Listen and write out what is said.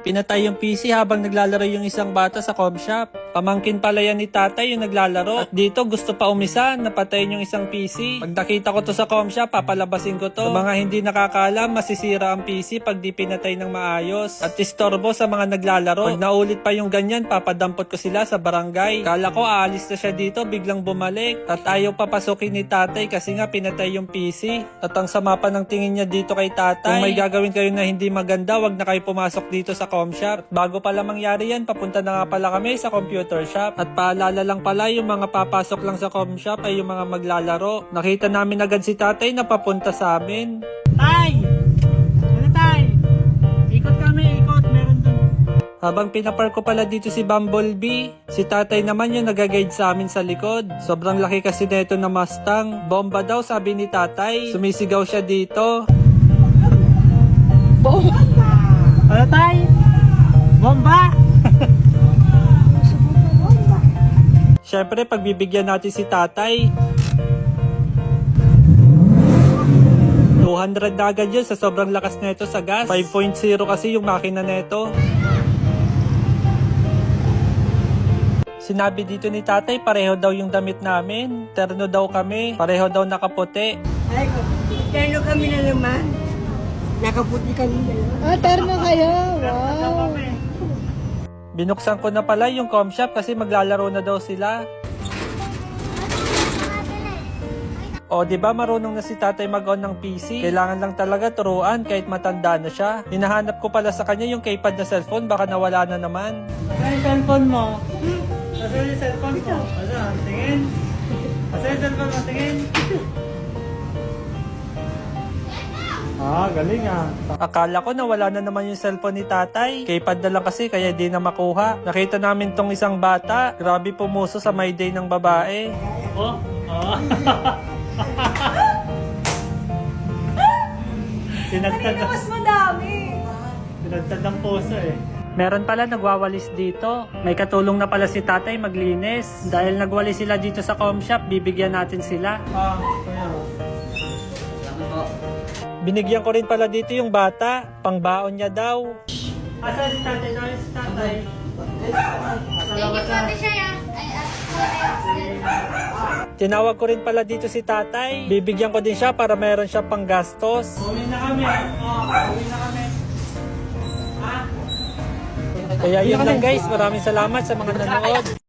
Pinatay yung PC habang naglalaro yung isang bata sa com shop. Pamangkin pala yan ni tatay yung naglalaro. At dito gusto pa umisa, napatayin yung isang PC. Pag nakita ko to sa com shop, papalabasin ko to. Sa mga hindi nakakaalam, masisira ang PC pag di pinatay ng maayos. At istorbo sa mga naglalaro. Pag naulit pa yung ganyan, papadampot ko sila sa barangay. Kala ko aalis na siya dito, biglang bumalik. At ayaw papasukin ni tatay kasi nga pinatay yung PC. At ang sama pa ng tingin niya dito kay tatay. Kung may gagawin kayo na hindi maganda, wag na kayo pumasok dito sa com shop. At bago pala mangyari yan, papunta na nga pala kami sa computer shop. At paalala lang pala, yung mga papasok lang sa com shop ay yung mga maglalaro. Nakita namin agad si tatay na papunta sa amin. Tay! Ano tay? Ikot kami, ikot. Meron dun. Habang pinapark ko pala dito si Bumblebee, si tatay naman yung nag-guide sa amin sa likod. Sobrang laki kasi neto na Mustang. Bomba daw sabi ni tatay. Sumisigaw siya dito. Ano tay? Bomba! Siyempre, pagbibigyan natin si tatay. 200 na agad yun sa sobrang lakas neto sa gas. 5.0 kasi yung makina neto. Sinabi dito ni tatay, pareho daw yung damit namin. Terno daw kami. Pareho daw nakaputi. Ay, terno kami na naman. Nakaputi kami na naman. Ah, terno kayo. Wow. Binuksan ko na pala yung com shop kasi maglalaro na daw sila. O, di ba marunong na si tatay mag-on ng PC? Kailangan lang talaga turuan kahit matanda na siya. Hinahanap ko pala sa kanya yung keypad na cellphone, baka nawala na naman. Ano yung cellphone mo? Ano yung cellphone mo? Ano? Tingin? Ano yung cellphone mo? Tingin? Ah, galing ah. Akala ko nawala na naman yung cellphone ni tatay. Keypad na lang kasi kaya di na makuha. Nakita namin tong isang bata. Grabe pumuso sa my day ng babae. Oh, oh. Sinagtad na. Mas madami. Sinagtad ng puso eh. Meron pala nagwawalis dito. May katulong na pala si tatay maglinis. Dahil nagwalis sila dito sa com shop, bibigyan natin sila. Ah, Binigyan ko rin pala dito yung bata. Pangbaon niya daw. Asa si tatay? Asa si tatay? Tinawag ko rin pala dito si tatay. Bibigyan ko din siya para meron siya pang gastos. Uwi na kami. Oh, uwi na kami. Kaya yun lang guys. Maraming salamat sa mga nanood.